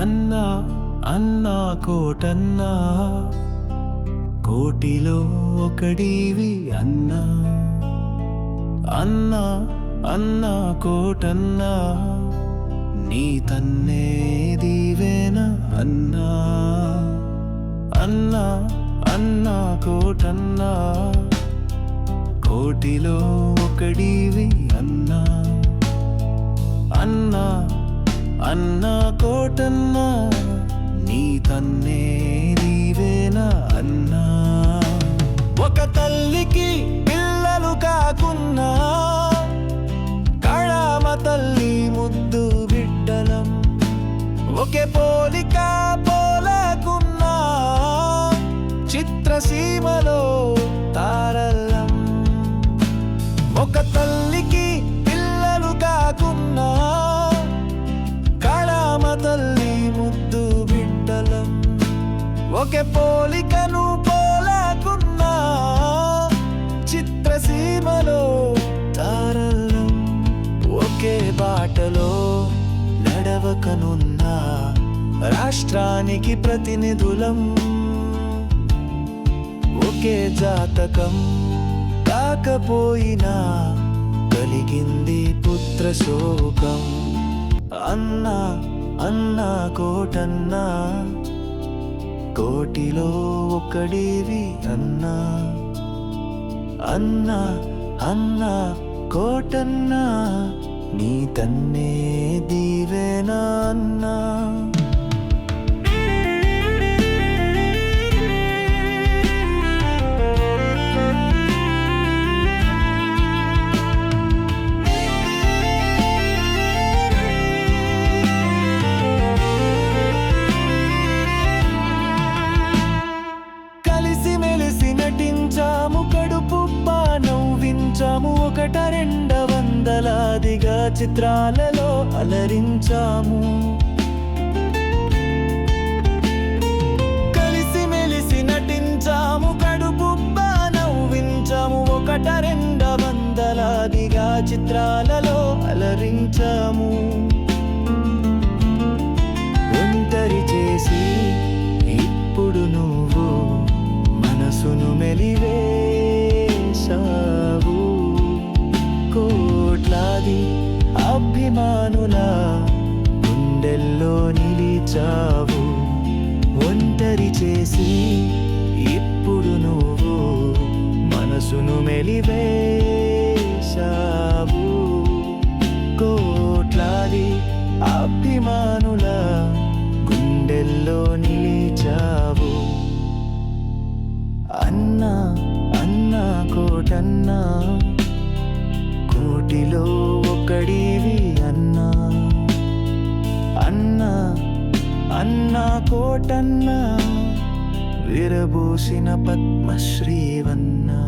అన్నా అన్నా కోటన్నా. కోటిలో ఒకడివి అన్నా. అన్నా అన్నా కోటన్నా. నీ తన్నే దీవేన అన్నా. అన్నా అన్నా కోటన్నా. కోటిలో ఒకడివి అన్నా. అన్నా అన్న కోటన్నా నీ తన్నే నీవేనా అన్నా? ఒక తల్లికి పిల్లలు కాకున్నా కళామ తల్లి ముద్దు బిడ్డలం ఒకే పోలిక పోలకున్నా చిత్రసీమలో తారల్లం. ఒక తల్లి ఒకే పోలికను పోలకున్నా చిత్రసీమలో తారల్లం ఒకే బాటలో నడవకనున్నా రాష్ట్రానికి ప్రతినిధులం ఒకే జాతకం కాకపోయినా కలిగింది పుత్ర శోకం అన్నా అన్నా కోటన్నా కోటిలో ఒకడివి అన్నా. అన్నా అన్నా కోటన్నా. నీ తన్నే దీవేనా అన్నా. నవ్వించాము ఒకట రెండ వందలాదిగా చిత్రాలలో అలరించాము. కలిసి మెలిసి నటించాము కడుపు నవ్వించాము. ఒకట రెండ వందలాదిగా చిత్రాలలో అభిమానుల గుండెల్లో నిలిచావు. ఒంటరి చేసి ఇప్పుడు నువ్వు మనసును మెలివేశావు. కోట్లాది అభిమానుల గుండెల్లో నిలిచావు. అన్నా అన్నా కోటన్నా కోటిలో కోటన్నా విరబోసిన పద్మశ్రీవన్నా.